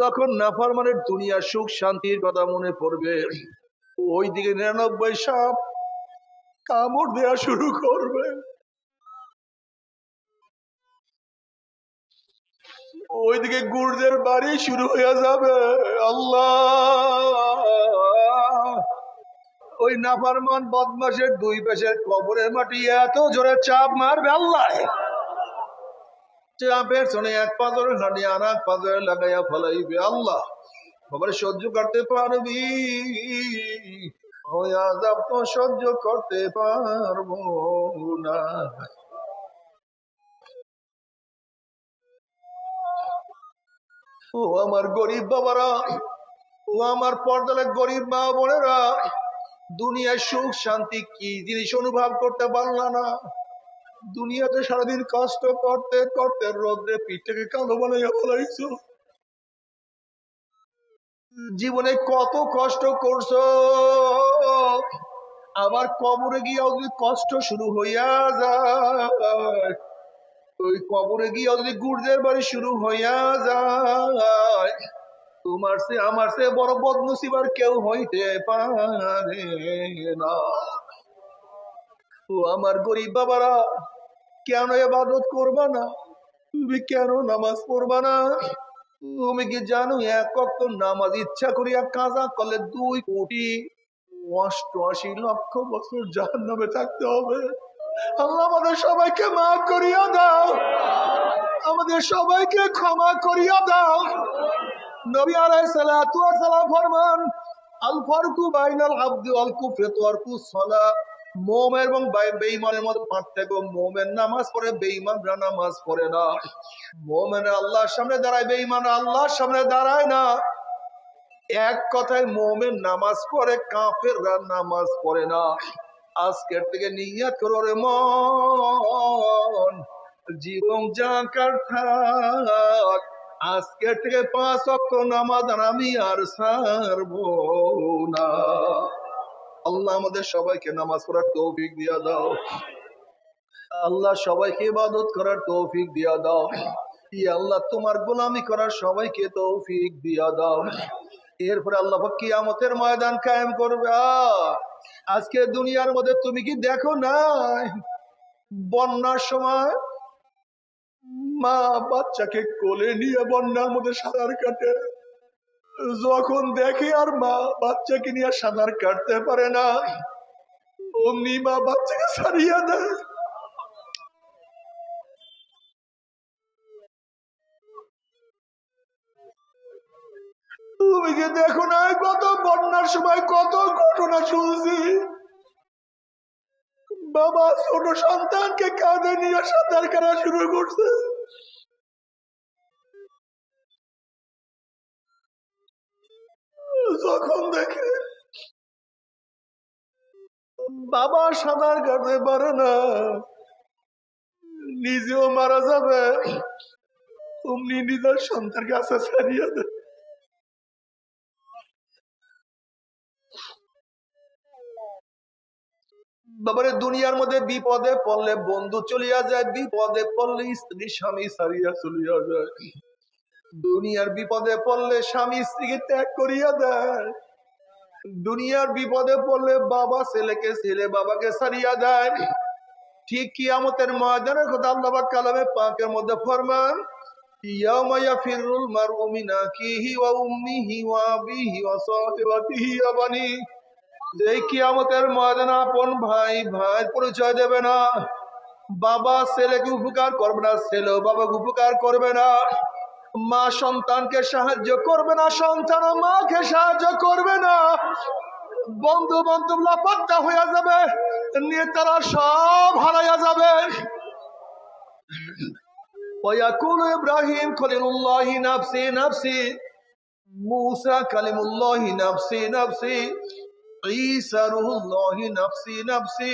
যখন নাফারমানের দুনিয়ার সুখ শান্তির কথা মনে পড়বে ওই দিকে নিরানব্বই সাপ কামড় দেওয়া শুরু করবে। ওইদিকে গুর্জের বাড়ি শুরু হয়ে যাবে। আল্লাহ! ওই নাফারমান বদমাসের দুই পেশের কবরের মাটি এত জোরে চাপ মারবে আল্লাহ! শোনে এক আর এক পাথরে লাগাইয়া ফলাইবে আল্লাহ। সহ্য করতে পারবি, ওই আজাব তো সহ্য করতে পারব না। ও আমার গরিব বাবারা, ও আমার পর্দালে গরিব মা বোনেরা দুনিয়ার সুখ শান্তি কি জিনিস অনুভব করতে পারলা না? দুনিয়াতে সারাদিন কষ্ট করতে করতে রোদ্রে পিঠটাকে কালো বানাইয়া বলাইছো জীবনে কত কষ্ট করছ? আবার কবরে গিয়ে যদি কষ্ট শুরু হইয়া যায়, ওই কবরে গিয়ে যদি গুর্জের বাড়ি শুরু হইয়া যায়, তোমার সে আমার সে বড় বদনসিবার কেউ হইতে পারে না। ও আমার গরিব বাবারা কেন এবাদত করবা না? তুমি কেন নামাজ পড়বা না? তুমি কি জানো, এক অক্ত নামাজ ইচ্ছা করিয়া কাজা করলে দুই কোটি অষ্টআশি লক্ষ বছর জাহান নামে থাকতে হবে। আল্লাহ আমাদের সবাইকে মাফ করিয়া দাও। আমাদের সবাইকে ক্ষমা করিয়া দাও। নবী আলাইহিস সালাতু সালাম ফরমান, আল ফারকু বাইনাল আবদি ওয়াল কুফরি তারকু সালাত মোমেন এবং বেঈমানের মধ্যে পার্থক্য। মোমেন নামাজ পড়ে, বেঈমানরা নামাজ পড়ে না। মোমেন আল্লাহর সামনে দাঁড়ায় বেঈমান আল্লাহর সামনে দাঁড়ায় না। এক কথায় মোমেন নামাজ পড়ে, কাফেররা নামাজ পড়ে না। আজকের থেকে নিয়াত করো রে মন। জীবন জাকার থাক। আজকের থেকে পাঁচ অক্ষ নামাজ আর আমি আর সারবো না। আল্লাহ আমাদের সবাইকে নামাজ পড়ার তৌফিক দিয়া দাও। আল্লাহ সবাইকে ইবাদত করার তৌফিক দিয়া দাও। ই আল্লাহ, তোমার গোলামি করার সবাইকে তৌফিক দিয়া দাও। এরপরে আল্লাহ কিয়ামতের ময়দান কায়েম করবে। আজকে দুনিয়ার মধ্যে তুমি কি দেখো না বন্যার সময় মা বাচ্চাকে কোলে নিয়ে বন্যার মধ্যে সাঁতার কাটে। যখন দেখে আর মা বাচ্চাকে নিয়ে সাঁতার কাটতে পারে না, অমনি মা বাচ্চাকে ছাড়িয়ে দেয়। তুমি কি দেখো না, কত বন্যার সময় কত ঘটনা শুনছি। বাবা ছোট সন্তানকে কাঁধে নিয়ে সাঁতার কাটা শুরু করছে। যখন দেখে বাবা সাঁতার কাটতে পারে না, নিজেও মারা যাবে। অমনি নিজের সন্তান কাছে ছাড়িয়ে দেয়। বাবারে, দুনিয়ার মধ্যে বিপদে পড়লে বন্ধু চলিয়া যায়, বিপদে পড়লে স্ত্রী স্বামী ছাড়িয়া চলিয়া যায়। দুনিয়ার বিপদে পড়লে স্বামী স্ত্রীকে ত্যাগ করিয়া দেয়। দুনিয়ার বিপদে পড়লে বাবা ছেলেকে, ছেলে বাবাকে ছাড়িয়া দেয়। ঠিক কিয়ামতের ময়দানের কথা আল্লাহ কালামে পাকের মধ্যে ফরমান মিন বানি। কিয়ামতের ভাই ভাই পরিচয় দেবে না। বাবা ছেলেকে উপকার করবে না, ছেলেও বাবাকে উপকার করবে না। মা সন্তানকে সাহায্য করবে না সন্তান মাকে সাহায্য করবে না বন্ধু বান্ধব লাপাত্তা হয়ে যাবে নেতারা সব হারাইয়া যাবে ويقول إبراهيم خليل الله نفسي نفسي موسى كلم الله نفسي نفسي ঈসা রুহুল্লাহ নফসি নফসি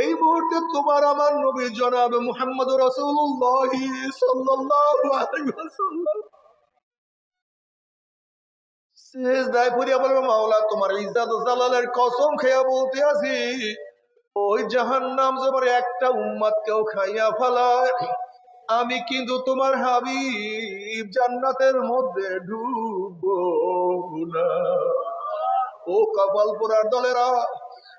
এই মুহূর্তে তোমার আমার নবী জনাব মুহাম্মদ রসুল্লাহ বলবে, মাওলা, তোমার জালালের কসম খেয়া বলতে আছি। ওই একটা কেউ খাইয়া ফেলায়। আমি কিন্তু তোমার হাবিব জান্নাতের মধ্যে ঢুকবো না। ও কপাল পোড়ার দলেরা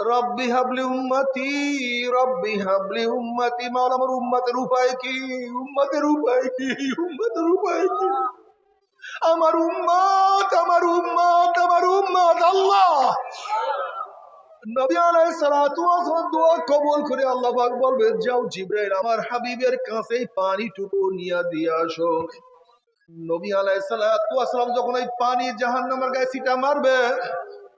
রব্বি হাবলি উম্মতি, রব্বি হাবলি উম্মতি, মাওলা আমার উম্মতের উপায় কি? উম্মতের উপায় কি? উম্মতের উপায় কি? আমার উম্মত আমার উম্মত আমার উম্মত, আল্লাহ! নবী দোয়া কবুল করে আল্লাহ পাক বলবে যাও আমার হাবিবের দিয়ে আসো। নবী আলাইহিস সালাতু যখন এই পানি জাহান্নামের গায়ে ছিটা মারবে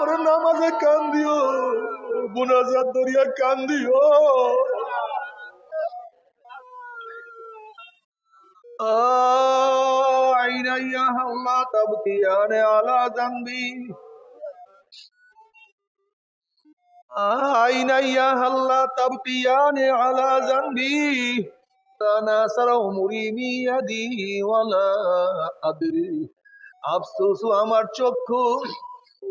ওরে নামাজে কান্দিও, মুনাজাত দরিয়া কান্দিও। আইনাইয়া হাল্লা তাবতিয়ানে আলা জানবি। আইনাইয়া হাল্লা তাবতিয়ানে আলা জানবি। তানাসারাও মুরিমিয়াদি ওয়ালা আদরি। আফসোস আমার চক্ষু।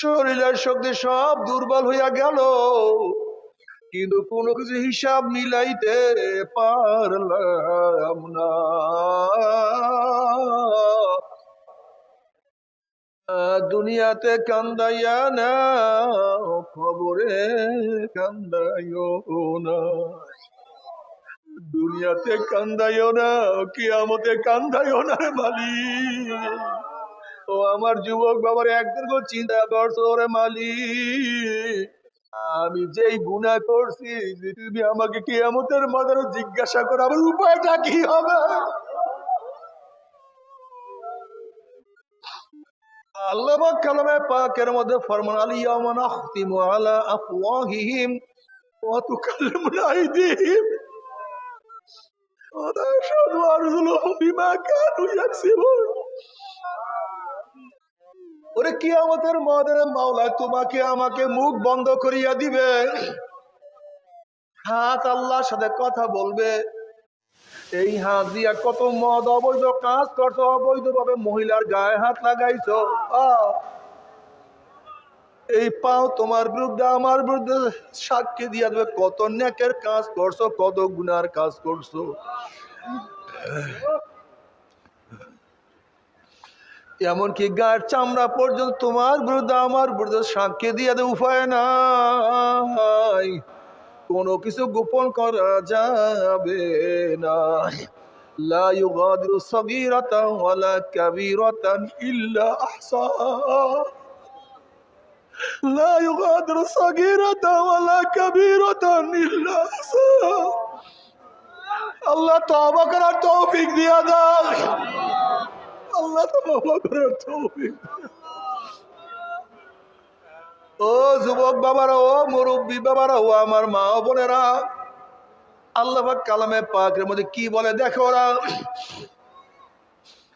শরীরের শক্তি সব দুর্বল হইয়া গেল। কিন্তু কোনো কিছু হিসাব মিলাইতে পারলাম না। দুনিয়াতে কান্দাইয়া না খবরে কান্দাইও না। দুনিয়াতে কান্দাইও না, কিয়ামতে কান্দাইও না রে মালিক। ও আমার যুবক বাবার একদিন চিন্তা করছ রে আমি যেই গুনাহ করছি, তুমি আমাকে কিয়ামতের মাদারে জিজ্ঞাসা করো, আমার উপায়টা কি হবে? আল্লাহ কালামে পাকের মধ্যে ফরমান আলিয়ামা নাখতিমু আলা আফওয়াহিহিম ওয়া আইদিহিম ওয়া বিমা কানু ইয়াকসিবুন। ওরে কি আমাদের মদের মাওলা তোমাকে আমাকে মুখ বন্ধ করিয়া দিবে। হাত আল্লাহর সাথে কথা বলবে। এই হাত দিয়া কত মদ অবৈধ কাজ করছ অবৈধ ভাবে মহিলার গায়ে হাত লাগাইছো। এই পাও তোমার বিরুদ্ধে, আমার বিরুদ্ধে সাক্ষী দিয়া দেবে, কত নেকের কাজ করছ, কত গুনার কাজ করছ। এমনকি গায়ের চামড়া পর্যন্ত তোমার বিরুদ্ধে আমার বিরুদ্ধে সাক্ষী দিয়ে উপায় না কোনো কিছু গোপন করা যাবে না লা ইউগাদিরু সগীরাতান ওয়ালা কাবীরাতান আল্লাহ তওবা করার তৌফিক দিয়া দাও। আল্লাহ তওবা করার তৌফিক ও যুবক বাবারা ও মুরব্বী বাবারা ও আমার মা ও বোনেরা আল্লাহ পাক কালামে পাকের মধ্যে কি বলে দেখো ওরা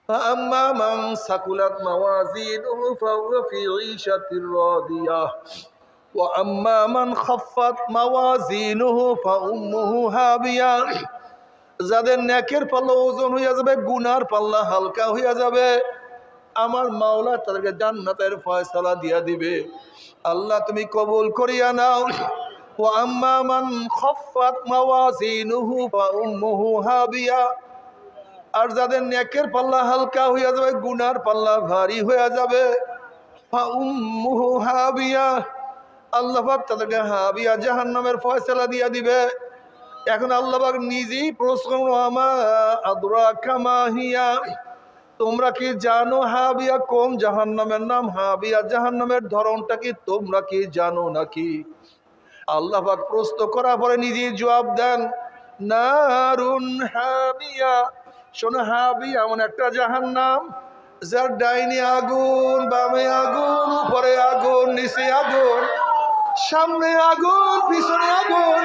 فأما من ثقلت موازينه فهو في عيشة راضية وأما من خفت موازينه فأمه هاوية যাদের নেকের পাল্লা ওজন হইয়া যাবে, গুনার পাল্লা হালকা হইয়া যাবে। আমার মাওলা তাদেরকে জান্নাতের ফয়সালা দিয়া দিবে। আল্লাহ তুমি কবুল করিয়া নাও। ও আম্মা মান খফাত মাওয়াজিনুহু ফা উম্মুহু হাবিয়া। আর যাদের নেকের পাল্লা হালকা হইয়া যাবে, গুনার পাল্লা ভারী হইয়া যাবে। হাবিয়া। আল্লাহ তাদেরকে হাবিয়া জাহান্নামের ফয়সালা দিয়া দিবে। এখন আল্লাহবাক নিজেই প্রশ্ন কামাহিয়া তোমরা কি জানো হাবিয়া কোন জাহান্নামের নাম? হাবিয়া জাহান্নামের ধরনটা কি তোমরা কি জানো নাকি? আল্লাহ পাক প্রশ্ন করার পরে নিজেই জবাব দেন, নারুন হাবিয়া। শোনো, হাবিয়া এমন একটা জাহান্নাম, যার ডাইনি আগুন, বামে আগুন, উপরে আগুন, নিচে আগুন, সামনে আগুন, পিছনে আগুন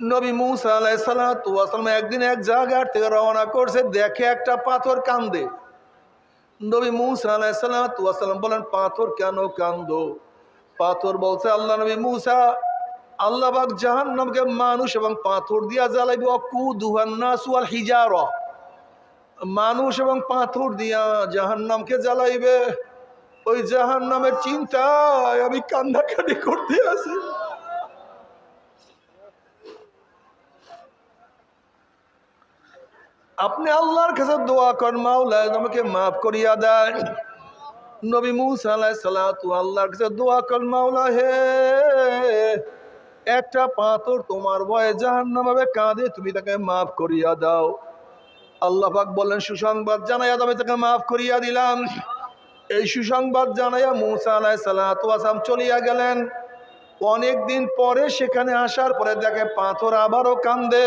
নবী মুসা আলাইসালাম একদিন এক জায়গার থেকে রওনা করছে, দেখে একটা পাথর কান্দে। নবী মুসা আলাইসালাম বলেন, পাথর কেন কান্দো? পাথর বলছে, আল্লাহ নবী মুসা আল্লাহবাক জাহান নামকে মানুষ এবং পাথর দিয়া জ্বালাইবে অকু দুহান্নাসুয়াল হিজার। মানুষ এবং পাথর দিয়া জাহান নামকে জ্বালাইবে। ওই জাহান নামের চিন্তায় আমি কান্দাকাটি করতে আছি আপনি আল্লাহর কাছে দোয়া করেন মাওলা আমাকে মাফ করিয়া দেন। নবী মুসা আলাইহিস সালাতু আল্লাহর কাছে দোয়া করেন মাওলা হে, একটা পাথর তোমার ভয়ে হবে কাঁদে, তুমি তাকে মাফ করিয়া দাও। আল্লাহ বললেন, সুসংবাদ জানাইয়া আমি তাকে মাফ করিয়া দিলাম। এই সুসংবাদ জানাইয়া মুসা আলাইহিস সালাতু আসলাম চলিয়া গেলেন। অনেক দিন পরে সেখানে আসার পরে দেখে পাথর আবারও কান্দে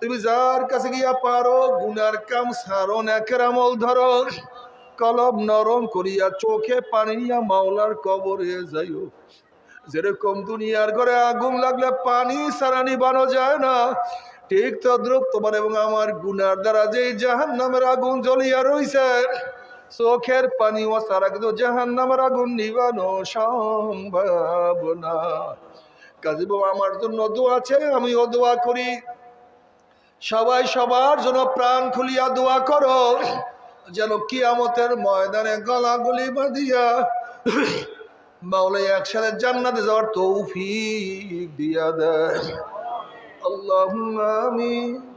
তুমি যার কাছে গিয়া পারো, গুনার কাম সারো, নেকের আমল ধরো। কলব নরম করিয়া চোখে পানি নিয়া মাওলার কবরে যাইও। যেরকম দুনিয়ার ঘরে আগুন লাগলে পানি সারা নিবানো যায় না। ঠিক তদ্রুপ তোমার এবং আমার গুনার দ্বারা যে জাহান নামের আগুন জ্বলিয়া রইছে, চোখের পানি ও সারা কিন্তু জাহান নামের আগুন নিবানো সম্ভব না। কাজী বাবা, আমার জন্য দোয়া আছে আমিও দোয়া করি। সবাই সবার জন্য প্রাণ খুলিয়া দোয়া করো, যেন কিয়ামতের ময়দানে গলাগুলি বাঁধিয়া বাউলে একসাথে জান্নাতে যাওয়ার তৌফিক দিয়া দেয়। আল্লাহ আমিন।